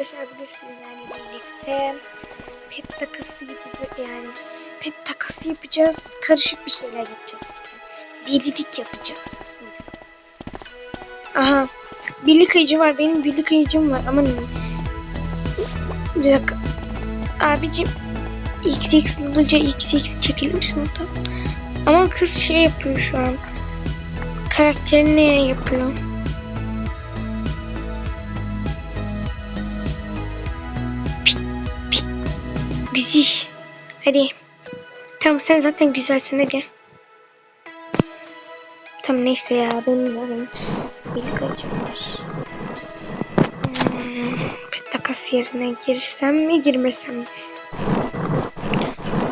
arkadaşlar bugün sizlerle birlikte pet takası gibi yani pet takası yapacağız. Karışık bir şeyler yapacağız. Delilik yapacağız. Aha. Birlik ayıcı var. Benim birlik ayıcım var. Aman bir dakika. Abicim XX olunca XX çekilir misin oradan? Ama kız şey yapıyor şu an. Karakterini yapıyor. Bizi. Hadi. Tamam sen zaten güzelsin hadi. Tamam neyse ya benim zaten ayıcım var. Hmm, bir takas yerine girsem mi girmesem mi?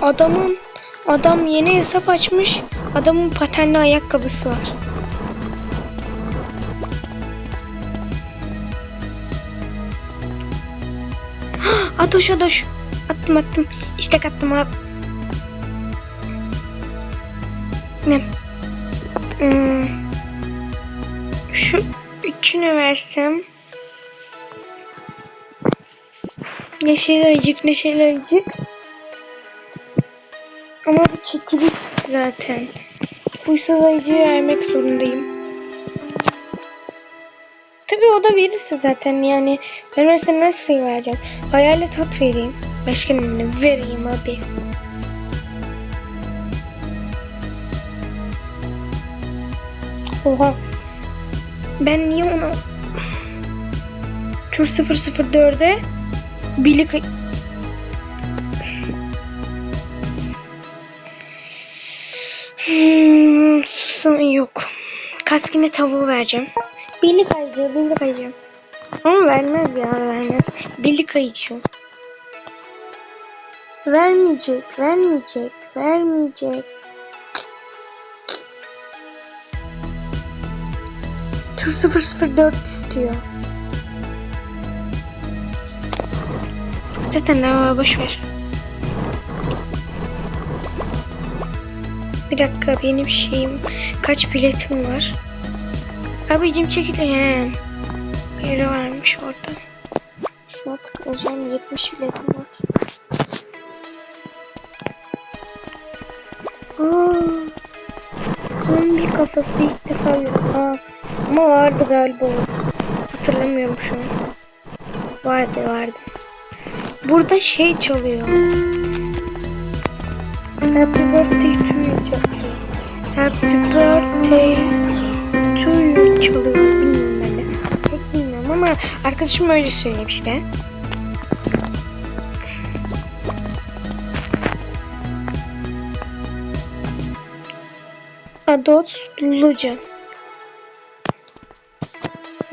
Adamın adam yeni hesap açmış. Adamın patenli ayakkabısı var. Adoş adoş. Attım attım. İstek attım abi. Ne? Hmm. Şu üçünü versem. Neşeli ayıcık, neşeli ayıcık. Ama bu çekiliş zaten. Huysuz ayıcığı vermek zorundayım. O da verirse zaten yani. Vermezse nasıl vereceğim? Hayalet tat vereyim. Başka ne vereyim abi? Oha. Ben niye ona... Tur 004'e birlik... Hmm, susam yok. Kaskine tavuğu vereceğim. Birlik ayıcı, birlik ayıcı. Ama vermez ya, vermez. Birlik ayıcı. Vermeyecek, vermeyecek, vermeyecek. Tur 004 istiyor. Zaten daha boş ver. Bir dakika benim şeyim kaç biletim var? Abicim çekil. He. Yeri varmış orada. Şuna tıklayacağım 70 biletim var. Aa, zombi kafası ilk defa görüyorum. Aa, ama vardı galiba. Hatırlamıyorum şu an. Vardı vardı. Burada şey çalıyor. Happy birthday to you. Happy birthday you çalıyor. Bilmiyorum ben de. Pek bilmiyorum ama arkadaşım öyle söylemişti. Adot Luca.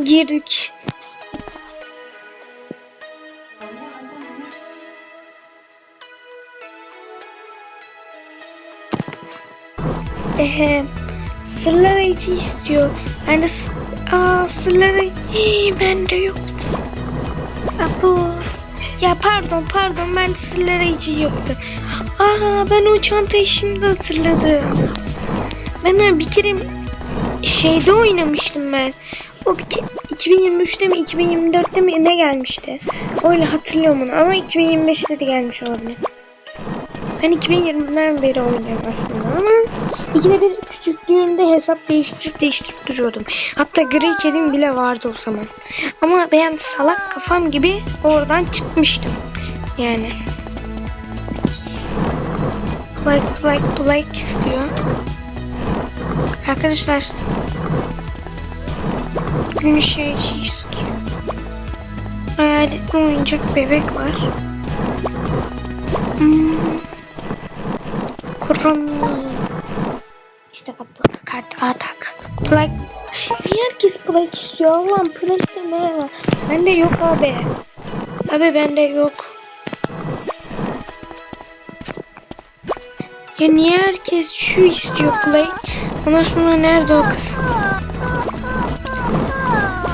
Girdik. Ehe. Sırlar ayıcı istiyor. Ben de Aa sırlar ayı- Hii, ben de yoktu. Apo. Ya pardon pardon ben de sırlar ayıcı yoktu. Aa ben o çantayı şimdi hatırladım. Ben bir kere şeyde oynamıştım ben. O bir ke- 2023'te mi 2024'te mi ne gelmişti? Öyle hatırlıyorum onu ama 2025'te de gelmiş olabilir. Ben 2020'den beri oynuyorum aslında ama ikide bir küçüklüğümde hesap değiştirip değiştirip duruyordum. Hatta gri kedim bile vardı o zaman. Ama ben salak kafam gibi oradan çıkmıştım. Yani. Like like like istiyor. Arkadaşlar. Gün şey istiyor. Hayaletli oyuncak bebek var. Hmm. Kurumi. İşte kat, kat atak. Plak. Niye herkes plak istiyor? Allah'ım plakta ne var? Bende yok abi. Abi bende yok. Ya niye herkes şu istiyor play? Ondan sonra nerede o kız?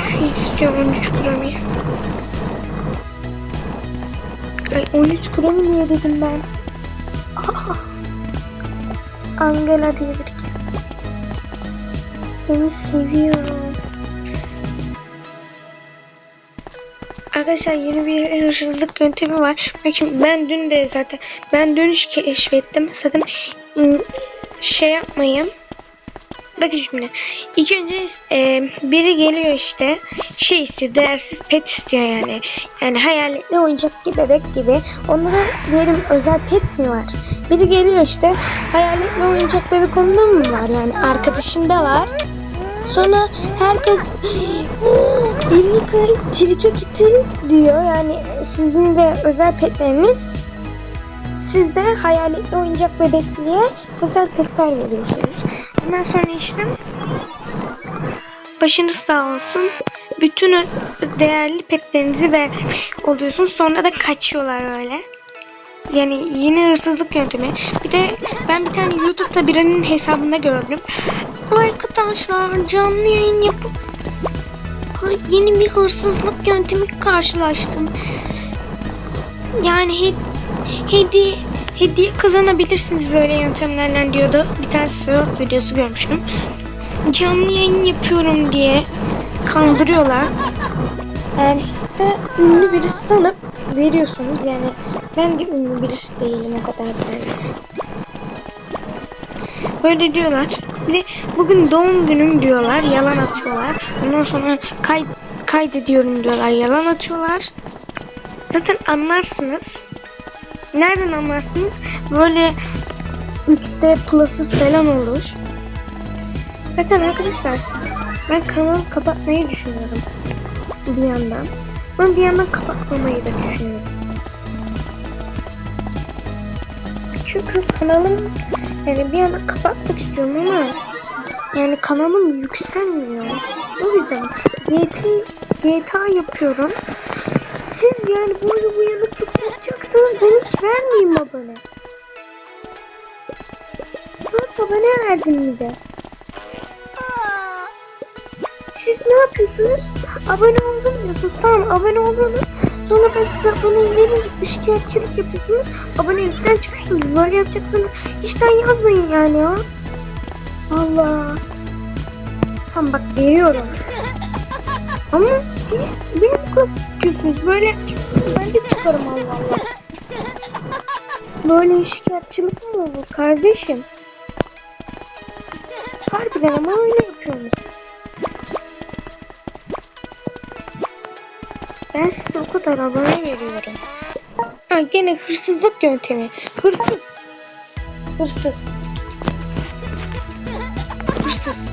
Şu istiyor 13 kurami. Ay 13 kurami niye dedim ben? Angela diye biri. Seni seviyorum. Arkadaşlar yeni bir hırsızlık yöntemi var. Bakın ben dün de zaten ben dün keşfettim. Sakın şey yapmayın. Bakın şimdi. İlk önce e, biri geliyor işte şey istiyor değersiz pet istiyor yani. Yani hayaletli oyuncak gibi bebek gibi. Onda da diyelim özel pet mi var? Biri geliyor işte hayaletli oyuncak bebek onda mı var yani arkadaşında var. Sonra herkes Birlik Trike Kiti diyor. Yani sizin de özel petleriniz siz de hayaletli oyuncak bebekliğe özel petler veriyorsunuz. Ondan sonra işte başınız sağ olsun. Bütün değerli petlerinizi ver oluyorsunuz. Sonra da kaçıyorlar öyle. Yani yine hırsızlık yöntemi. Bir de ben bir tane YouTube'da birinin hesabında gördüm. Arkadaşlar canlı yayın yapıp yeni bir hırsızlık yöntemi karşılaştım. Yani he- hediye hediye kazanabilirsiniz böyle yöntemlerle diyordu. Bir tane short videosu görmüştüm. Canlı yayın yapıyorum diye kandırıyorlar. Yani siz de ünlü birisi sanıp veriyorsunuz. Yani ben de ünlü birisi değilim o kadar böyle. Böyle diyorlar. Bir de bugün doğum günüm diyorlar. Yalan atıyorlar. Ondan sonra kay kaydediyorum diyorlar. Yalan atıyorlar. Zaten anlarsınız. Nereden anlarsınız? Böyle X'de Plus'ı falan olur. Zaten arkadaşlar ben kanalı kapatmayı düşünüyorum. Bir yandan. Ama bir yandan kapatmamayı da düşünüyorum. Çünkü kanalım yani bir yandan kapatmak istiyorum ama yani kanalım yükselmiyor. O yüzden GTA, GTA yapıyorum. Siz yani böyle uyanıklık yapacaksınız ben hiç vermeyeyim abone. Dört abone verdin bize. Siz ne yapıyorsunuz? Abone oldum diyorsunuz. Tamam abone oldunuz. Sonra ben size abone verince bir şikayetçilik yapıyorsunuz. Abonelikten çıkıyorsunuz. Böyle yapacaksınız. İşten yazmayın yani ya. Allah. Tamam bak veriyorum. Ama siz beni korkutuyorsunuz. Böyle yapacaksınız. Ben de çıkarım Allah Allah. Böyle şikayetçilik mi olur kardeşim? Harbiden ama öyle yapıyorsunuz. Ben size o kadar abone veriyorum. Ha gene hırsızlık yöntemi. Hırsız. Hırsız. Hırsız.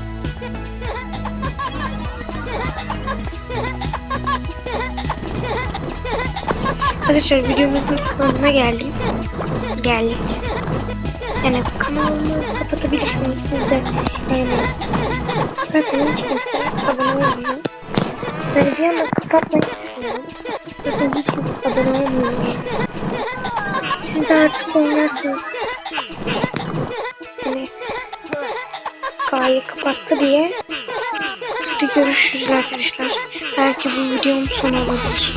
Arkadaşlar videomuzun sonuna geldik. Geldik. Yani kanalımı kapatabilirsiniz siz de. Yani zaten hiç kimse abone olmuyor. Yani bir anda kapatmayı kimse abone. Yani. Siz de artık oynarsınız. Yani K'yı kapattı diye. Hadi görüşürüz arkadaşlar. Belki bu videomun sonu olabilir.